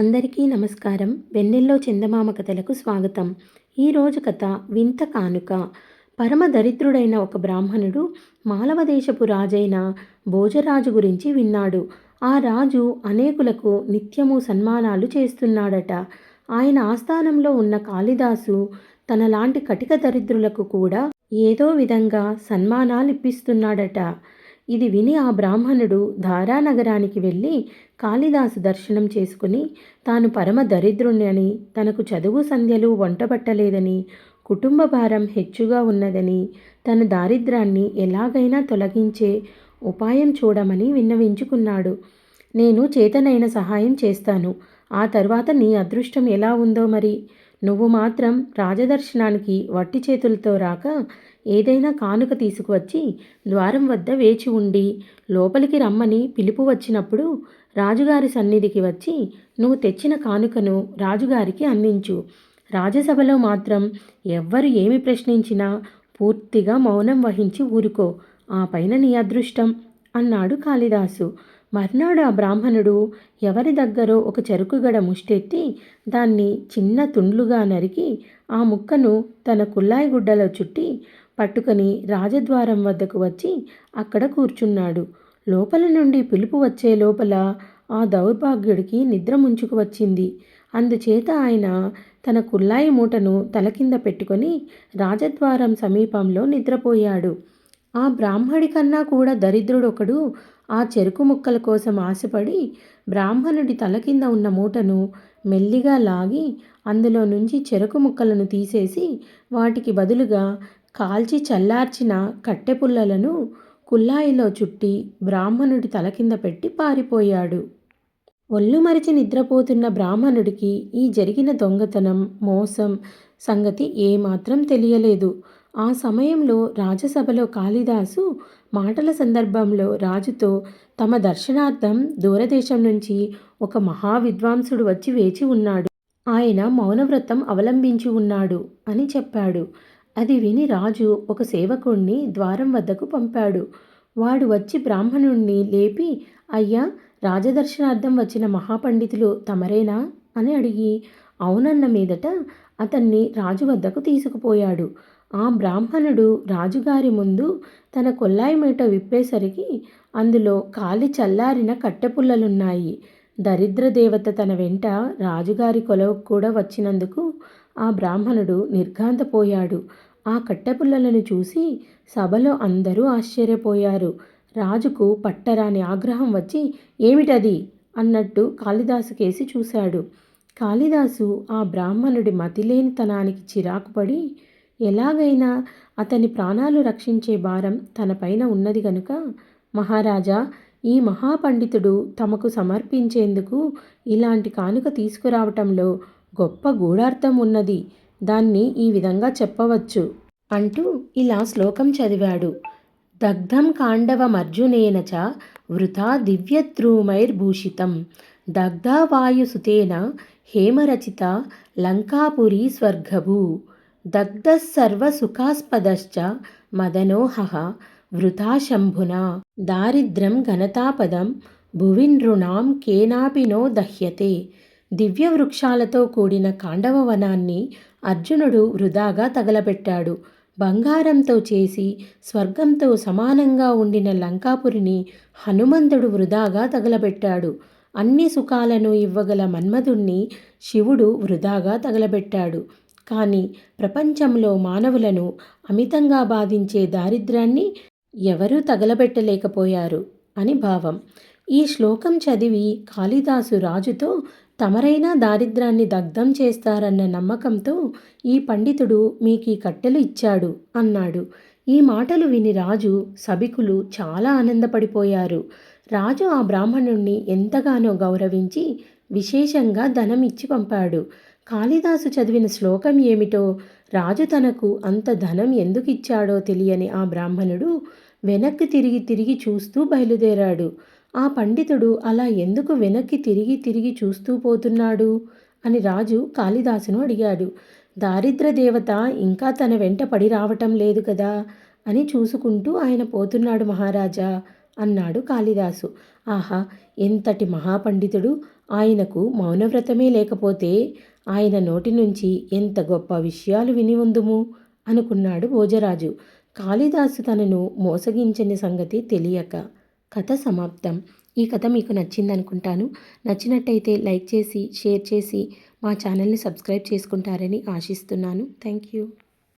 అందరికీ నమస్కారం. వెన్నెల్లో చందమామ కథలకు స్వాగతం. ఈరోజు కథ వింత కానుక. పరమ దరిద్రుడైన ఒక బ్రాహ్మణుడు మాలవదేశపు రాజైన భోజరాజు గురించి విన్నాడు. ఆ రాజు అనేకులకు నిత్యము సన్మానాలు చేస్తున్నాడట. ఆయన ఆస్థానంలో ఉన్న కాళిదాసు తనలాంటి కటిక దరిద్రులకు కూడా ఏదో విధంగా సన్మానాలు ఇప్పిస్తున్నాడట ఇది విని ఆ బ్రాహ్మణుడు ధారానగరానికి వెళ్ళి కాళిదాసు దర్శనం చేసుకుని తాను పరమ దరిద్రుణ్ణి తనకు చదువు సంధ్యలు వంటబట్టలేదని కుటుంబ భారం హెచ్చుగా ఉన్నదని తన దారిద్రాన్ని ఎలాగైనా తొలగించే ఉపాయం చూడమని విన్నవించుకున్నాడు. నేను చేతనైన సహాయం చేస్తాను. ఆ తర్వాత నీ అదృష్టం ఎలా ఉందో మరి నువ్వు మాత్రం రాజదర్శనానికి వట్టి చేతులతో రాక ఏదైనా కానుక తీసుకువచ్చి ద్వారం వద్ద వేచి ఉండి లోపలికి రమ్మని పిలుపు వచ్చినప్పుడు రాజుగారి సన్నిధికి వచ్చి నువ్వు తెచ్చిన కానుకను రాజుగారికి అందించు. రాజసభలో మాత్రం ఎవ్వరు ఏమి ప్రశ్నించినా పూర్తిగా మౌనం వహించి ఊరుకో. ఆ పైన నీ అదృష్టం అన్నాడు కాళిదాసు. మర్నాడు ఆ బ్రాహ్మణుడు ఎవరి దగ్గరో ఒక చెరుకుగడ ముష్టెత్తి దాన్ని చిన్న తుండ్లుగా నరికి ఆ ముక్కను తన కుల్లాయి గుడ్డలో చుట్టి పట్టుకొని రాజద్వారం వద్దకు వచ్చి అక్కడ కూర్చున్నాడు. లోపల నుండి పిలుపు వచ్చే లోపల ఆ దౌర్భాగ్యుడికి నిద్ర ముంచుకు వచ్చింది. అందుచేత ఆయన తన కుల్లాయి మూటను తల కింద పెట్టుకొని రాజద్వారం సమీపంలో నిద్రపోయాడు. ఆ బ్రాహ్మడి కన్నా కూడా దరిద్రుడొకడు ఆ చెరుకు ముక్కల కోసం ఆశపడి బ్రాహ్మణుడి తల కింద ఉన్న మూటను మెల్లిగా లాగి అందులో నుంచి చెరుకు ముక్కలను తీసేసి వాటికి బదులుగా కాల్చి చల్లార్చిన కట్టెపుల్లలను కుల్లాయిలో చుట్టి బ్రాహ్మణుడి తల కింద పెట్టి పారిపోయాడు. ఒళ్ళు మరిచి నిద్రపోతున్న బ్రాహ్మణుడికి ఈ జరిగిన దొంగతనం మోసం సంగతి ఏమాత్రం తెలియలేదు. ఆ సమయంలో రాజసభలో కాళిదాసు మాటల సందర్భంలో రాజుతో తమ దర్శనార్థం దూరదేశం నుంచి ఒక మహావిద్వాంసుడు వచ్చి వేచి ఉన్నాడు. ఆయన మౌనవ్రతం అవలంబించి ఉన్నాడు అని చెప్పాడు. అది విని రాజు ఒక సేవకుణ్ణి ద్వారం వద్దకు పంపాడు. వాడు వచ్చి బ్రాహ్మణుణ్ణి లేపి అయ్యా రాజదర్శనార్థం వచ్చిన మహాపండితులు తమరేనా? అని అడిగి అవునన్న మీదట అతన్ని రాజు వద్దకు తీసుకుపోయాడు. ఆ బ్రాహ్మణుడు రాజుగారి ముందు తన కొల్లాయి మీట విప్పేసరికి అందులో కాలి చల్లారిన కట్టెపుల్లలున్నాయి. దరిద్ర దేవత తన వెంట రాజుగారి కొలవుకు కూడా వచ్చినందుకు ఆ బ్రాహ్మణుడు నిర్ఘాంతపోయాడు. ఆ కట్టెపుల్లలను చూసి సభలో అందరూ ఆశ్చర్యపోయారు. రాజుకు పట్టరాని ఆగ్రహం వచ్చి ఏమిటది? అన్నట్టు కాళిదాసు కేసి చూశాడు. కాళిదాసు ఆ బ్రాహ్మణుడి మతిలేనితనానికి చిరాకుపడి ఎలాగైనా అతని ప్రాణాలు రక్షించే భారం తనపైన ఉన్నది గనుక మహారాజా ఈ మహాపండితుడు తమకు సమర్పించేందుకు ఇలాంటి కానుక తీసుకురావటంలో గొప్ప గూఢార్థం ఉన్నది. దాన్ని ఈ విధంగా చెప్పవచ్చు. అంటూ ఇలా శ్లోకం చదివాడు. దగ్ధం కాండవమర్జునేన చ వృథా దివ్యద్రూమైర్భూషితం. దగ్ధావాయుసుతేన హేమరచిత లంకాపురీ స్వర్గభూ దగ్ధసర్వసుఖాస్పదశ్చ మదనోహ వృథా శంభునా దారిద్ర్యం ఘనతాపదం భువి కేనాపి నో దహ్యతే దివ్యవృక్షాలతో కూడిన కాండవ వనాన్ని అర్జునుడు వృధాగా తగలబెట్టాడు. బంగారంతో చేసి స్వర్గంతో సమానంగా ఉండిన లంకాపురిని హనుమంతుడు వృధాగా తగలబెట్టాడు. అన్ని సుఖాలను ఇవ్వగల మన్మధుణ్ణి శివుడు వృధాగా తగలబెట్టాడు. కానీ ప్రపంచంలో మానవులను అమితంగా బాధించే దారిద్ర్యాన్ని ఎవరూ తగలబెట్టలేకపోయారు అని భావం. ఈ శ్లోకం చదివి కాళిదాసు రాజుతో తమరైనా దారిద్రాన్ని దగ్ధం చేస్తారన్న నమ్మకంతో ఈ పండితుడు మీకీ కట్టెలు ఇచ్చాడు అన్నాడు. ఈ మాటలు విని రాజు సభికులు చాలా ఆనందపడిపోయారు. రాజు ఆ బ్రాహ్మణుణ్ణి ఎంతగానో గౌరవించి విశేషంగా ధనం ఇచ్చి పంపాడు. కాళిదాసు చదివిన శ్లోకం ఏమిటో? రాజు తనకు అంత ధనం ఎందుకు ఇచ్చాడో తెలియని ఆ బ్రాహ్మణుడు వెనక్కి తిరిగి తిరిగి చూస్తూ బయలుదేరాడు. ఆ పండితుడు అలా ఎందుకు వెనక్కి తిరిగి తిరిగి చూస్తూ పోతున్నాడు? అని రాజు కాళిదాసును అడిగాడు. దారిద్ర దేవత ఇంకా తన వెంట పడి రావటం లేదు కదా? అని చూసుకుంటూ ఆయన పోతున్నాడు మహారాజా అన్నాడు కాళిదాసు. ఆహా ఎంతటి మహాపండితుడు! ఆయనకు మౌనవ్రతమే లేకపోతే ఆయన నోటి నుంచి ఎంత గొప్ప విషయాలు విని ఉందుము? అనుకున్నాడు భోజరాజు. కాళిదాసు తనను మోసగించని సంగతి తెలియక కథ సమాప్తం. ఈ కథ మీకు నచ్చింది అనుకుంటాను నచ్చినట్టయితే లైక్ చేసి షేర్ చేసి మా ఛానల్ని సబ్స్క్రైబ్ చేసుకుంటారని ఆశిస్తున్నాను. Thank you